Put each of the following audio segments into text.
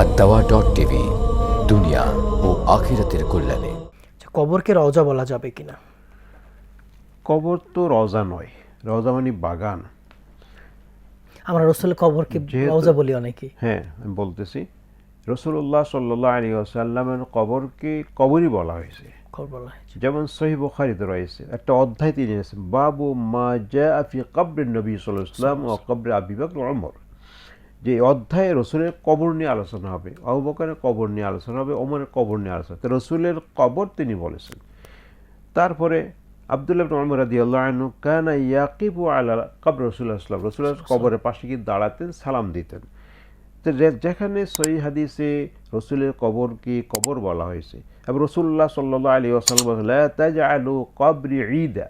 R dot TV দুনিয়া ও আখিরাতের কল্যাণে। আচ্ছা, কবরকে রওজা বলা যাবে কিনা কবর তো রজা নয় রজা মানে বাগান। আমরা রসুলের কবরকে রওজা বলি অনেকে হ্যাঁ আমি বলতেছি রসুল্লাহ সাল্লাহ আলী আসাল্লামের কবরকে কবরই বলা হয়েছে। কবর বলা হয়েছে। যেমন সহি বখারিতে রয়েছে একটা অধ্যায় তিনি বাবু মা জা আফি কবরের নবী সাল্লাহ ইসলাম ও কবরে আবি বকর অমর যে অধ্যায়ে রসুলের কবর নিয়ে আলোচনা হবে আবু বকরের কবর নিয়ে আলোচনা হবে ওমরের কবর নিয়ে আলোচনা তো রসুলের কবর তিনি বলেছেন। তারপরে আবদুল্লাহ আমর রাদি আল্লাহ কানা ইয়াকিবু আলা কবর রসুল্লাহ ইসলাম রসুল্লাহ কবরের পাশে গিয়ে দাঁড়াতেন সালাম দিতেন। তো যেখানে সহি হাদিসে রসুলের কবরকে কবর বলা হয়েছে এবং রসুল্লাহ সাল্লাহ আলী আসাল্লাম কবরি ঈদা।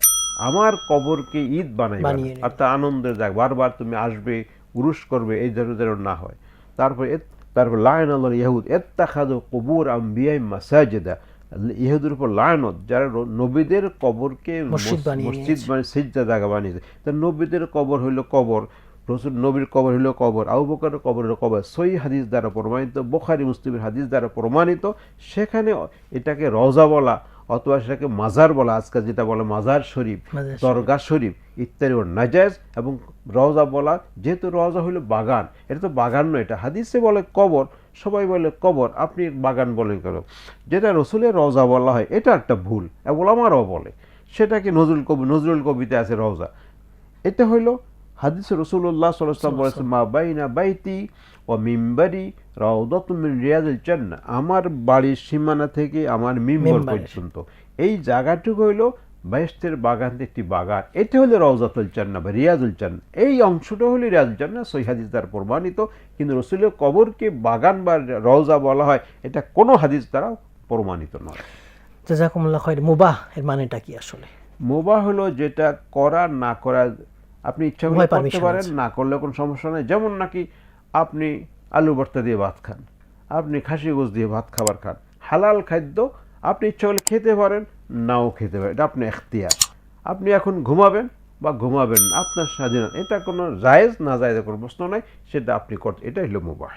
আমার কবরকে ঈদ বানাই। অর্থাৎ আনন্দের যাক বারবার তুমি আসবে উরুস করবে এই ধরনের যেন না হয়। তারপর তারপর লায়ন আল্লাহ ইহুদ এত্তাখাদ কবুর আম্বিয়াই মাসাজেদা। ইহুদের উপর লায়নত যারা নবীদের কবরকে মসজিদ। মানে সিজদা জায়গা বানিয়েছে। তা নবীদের কবর হইল কবর রসুল নবীর কবর হইল কবর আবু বকরের কবর হইল কবর। সই হাদিস দ্বারা প্রমাণিত বোখারি মুসলিমের হাদিস দ্বারা প্রমাণিত সেখানে এটাকে রজা বলা অথবা সেটাকে মাজার বলা আজকাল যেটা বলে মাজার শরীফ দরগা শরীফ ইত্যাদি ওর নাজায়জ এবং রওজা বলা যেহেতু রওজা হইল বাগান এটা তো বাগান নয় এটা হাদিসে বলে কবর সবাই বলে কবর আপনি বাগান বলেন কেন? যেটা রসুলের রওজা বলা হয় এটা একটা ভুল এবং আমারও বলে সেটাকে নজরুল কবি নজরুল কবিতে আছে রওজা। এটা হইল হাদিস রসুল্লাহ সাল্লাম বলেছেন মা বাইনা বাইতি ও মিম্বারি রাউদাত মিন রিয়াজুল জান্নাহ। আমার বাড়ির সীমানা থেকে আমার মিম্বর। পর্যন্ত। এই জায়গাটুকু হইল বাইস্তের বাগান একটি বাগান। এটা হলো রওজাতুল চান্না বা রিয়াজুল চান্না এই অংশটা হলো রিয়াজুল চান্না সই হাদিস দ্বারা প্রমাণিত। কিন্তু রসুলের কবরকে বাগান বা রওজা বলা হয় এটা কোনো হাদিস দ্বারা প্রমাণিত নয়। জাজাকুমুল্লাহ মুবাহ এর মানেটা কি আসলে? মোবা হলো যেটা করা না করা আপনি ইচ্ছা করলে করতে পারেন না করলে কোনো সমস্যা নেই। যেমন নাকি আপনি আলু ভর্তা দিয়ে ভাত খান আপনি খাসি গোস দিয়ে ভাত খাবার খান। হালাল খাদ্য আপনি ইচ্ছা করলে খেতে পারেন নাও খেতে পারেন। এটা আপনি এখতিয়ার। আপনি এখন ঘুমাবেন বা ঘুমাবেন আপনার স্বাধীনতা। এটা কোনো জায়েজ না জায়েজের কোনো প্রশ্ন নাই সেটা আপনি করতে এটাই হলো মোবাহ।